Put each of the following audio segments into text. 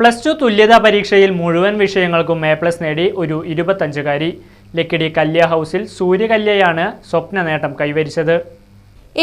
Plus two തുല്യതാ പരീക്ഷയിൽ മുഴുവൻ വിഷയങ്ങൾക്കും എ പ്ലസ് നേടി ഒരു ഇരുപത്തഞ്ചുകാരി. ലക്കിടി കല്യ ഹൗസിൽ സൂര്യകല്യയാണ് സ്വപ്ന നേട്ടം കൈവരിച്ചത്.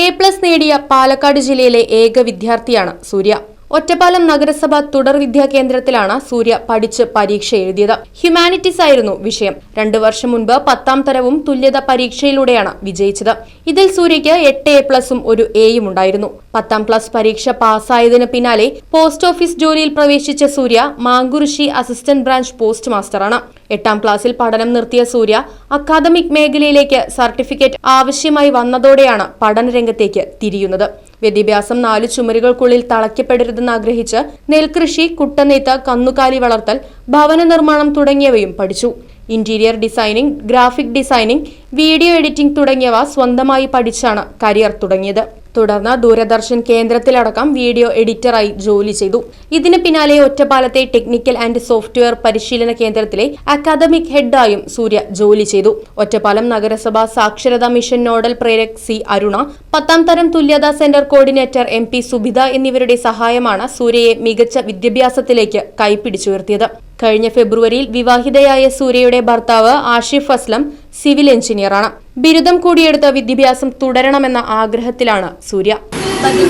എ പ്ലസ് നേടിയ പാലക്കാട് ജില്ലയിലെ ഏക വിദ്യാർത്ഥിയാണ് സൂര്യ. ഒറ്റപ്പാലം നഗരസഭ തുടർ വിദ്യാ കേന്ദ്രത്തിലാണ് സൂര്യ പഠിച്ച് പരീക്ഷ എഴുതിയത്. ഹ്യൂമാനിറ്റീസ് ആയിരുന്നു വിഷയം. രണ്ടു വർഷം മുൻപ് പത്താം തരവും തുല്യത പരീക്ഷയിലൂടെയാണ് വിജയിച്ചത്. ഇതിൽ സൂര്യയ്ക്ക് എട്ട് എ പ്ലസും ഒരു എയും ഉണ്ടായിരുന്നു. പത്താം ക്ലാസ് പരീക്ഷ പാസ്സായതിന് പിന്നാലെ പോസ്റ്റ് ഓഫീസ് ജോലിയിൽ പ്രവേശിച്ച Surya Mankurissi assistant branch post മാസ്റ്ററാണ്. എട്ടാം ക്ലാസ്സിൽ പഠനം നിർത്തിയ സൂര്യ അക്കാദമിക് മേഖലയിലേക്ക് സർട്ടിഫിക്കറ്റ് ആവശ്യമായി വന്നതോടെയാണ് പഠനരംഗത്തേക്ക് തിരിയുന്നത്. വിദ്യാഭ്യാസം നാല് ചുമരുകൾക്കുള്ളിൽ തളയ്ക്കപ്പെടരുതെന്ന് ആഗ്രഹിച്ച് നെൽകൃഷി കുട്ടനെയ്ത്ത് കന്നുകാലി വളർത്തൽ ഭവന നിർമ്മാണം തുടങ്ങിയവയും പഠിച്ചു. Interior designing graphic designing video editing തുടങ്ങിയവ സ്വന്തമായി പഠിച്ചാണ് കരിയർ തുടങ്ങിയത്. തുടർന്ന് ദൂരദർശൻ കേന്ദ്രത്തിലടക്കം വീഡിയോ എഡിറ്ററായി ജോലി ചെയ്തു. ഇതിന് പിന്നാലെ ഒറ്റപ്പാലത്തെ ടെക്നിക്കൽ ആൻഡ് സോഫ്റ്റ്വെയർ പരിശീലന കേന്ദ്രത്തിലെ അക്കാദമിക് ഹെഡായും സൂര്യ ജോലി ചെയ്തു. ഒറ്റപ്പാലം നഗരസഭ സാക്ഷരതാ മിഷൻ നോഡൽ പ്രേരക് സി അരുണ പത്താം തരം തുല്യതാ centre coordinator M P Subitha എന്നിവരുടെ സഹായമാണ് സൂര്യയെ മികച്ച വിദ്യാഭ്യാസത്തിലേക്ക് കൈപ്പിടിച്ചുയർത്തിയത് കഴിഞ്ഞ ഫെബ്രുവരിയിൽ വിവാഹിതയായ സൂര്യയുടെ ഭർത്താവ് ആഷിഫ് അസ്ലം സിവിൽ എഞ്ചിനീയറാണ്. ബിരുദം കൂടിയെടുത്ത വിദ്യാഭ്യാസം തുടരണമെന്ന ആഗ്രഹത്തിലാണ് സൂര്യ.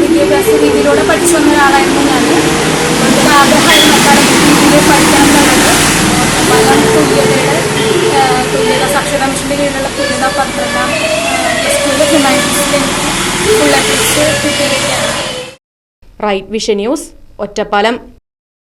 വിദ്യാഭ്യാസ രീതിയിലൂടെ പഠിച്ചു വന്ന ഒരാളായിരുന്നു ഞാൻ ആഗ്രഹമായിരുന്നു തുല്യതയുടെ സാക്ഷരതാ മിഷന്റെ കീഴിലുള്ള തുല്യത പന്ത്രണ്ടാം റൈറ്റ് വിഷൻ ന്യൂസ് ഒറ്റപ്പാലം.